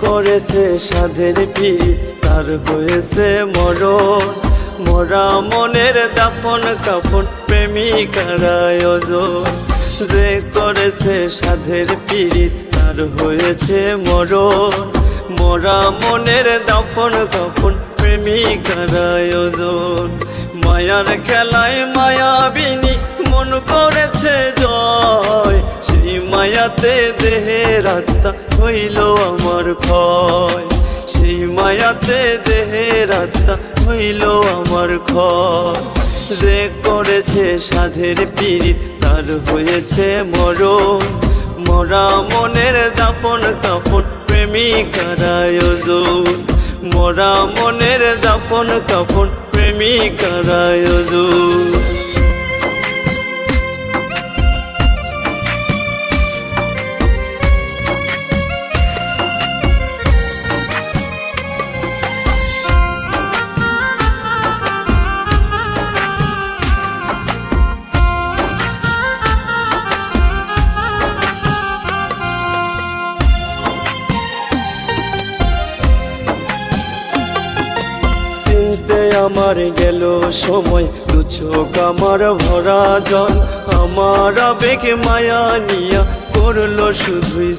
করেছে সাধের পীর, তার হয়েছে মরণ। মরা মনের দাফন কাফন প্রেমিকার আয়োজন। যে করেছে সাধের পীড়িত তার হয়েছে মরণ। মরা মনের দাফন কাফন প্রেমিকার আয়োজন। মায়ার খেলায় মায়াবিনী মন করেছে জয়? সেই মায়াতে দেহের আত্মা হইল আমার ক্ষয়। সেই মায়াতে দেহের আত্মা হইল আমার ক্ষয়। যে করেছে সাধের পীড়িত, তার হয়েছে মরণ। মরা মনের দাপন কাপন প্রেমিকার আয়োজন। মরা মনের দাপন কাপন প্রেমিকার আয়োজন। চিনতে আমার গেল সময়। দু চোখ আমার ভরা জল, আমার আবেগ মায়া নিয়া করল শুধুই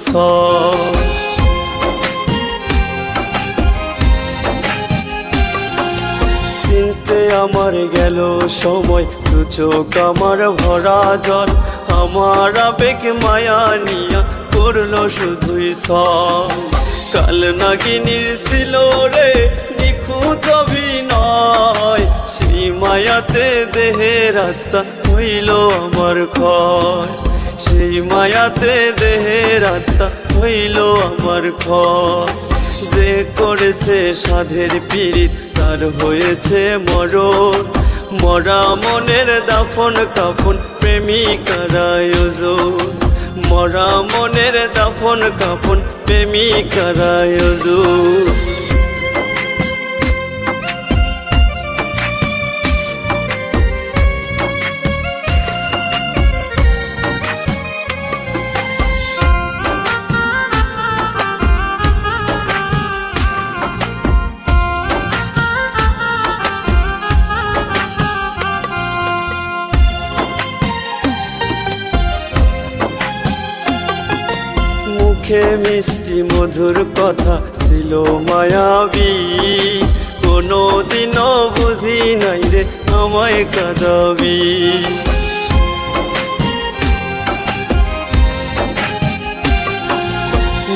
চিনতে আমার গেল সময় দু চোখ আমার ভরা জল, আমার আবেগ মায়া নিয়া করল শুধুই সব। কাল নাগিনীর ছিল রে, নিখুঁত দেহের আত্মা হইল আমার ক্ষয় সেই মায়াতে দেহের আত্মা হইল আমার ক্ষয় যে করেছে সাধের পীড়িত, তার হয়েছে মরণ। মরা মনের দাফন কাফন প্রেমিকার আয়োজন। মরা মনের দাফন কাফন প্রেমিকার মুখে মিষ্টি মধুর কথা ছিল মায়াবী। কোনো দিনও বুঝি নাই রে আমায় কাঁদাবি।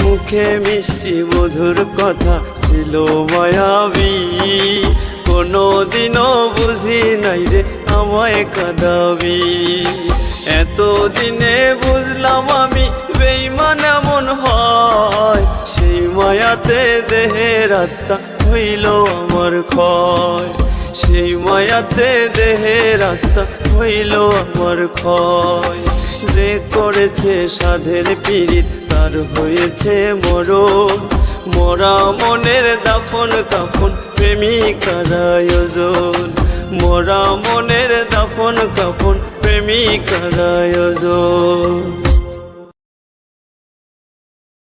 মুখে মিষ্টি মধুর কথা ছিল মায়াবী। কোনো দিনও বুঝি নাই রে আমায় কাঁদাবি। এত দিনে বুঝলাম আমি বেইমান দেহের আত্মা হইল আমার ক্ষয়। সেই মায়াতে দেহের আত্মা হইল আমার ক্ষয়। যে করেছে সাধের পীড়িত, তার হয়েছে মরণ। মরা মনের দাফন কাফন প্রেমিকার আয়োজন। মরা মনের দাফন কাফন প্রেমিকার আয়োজন।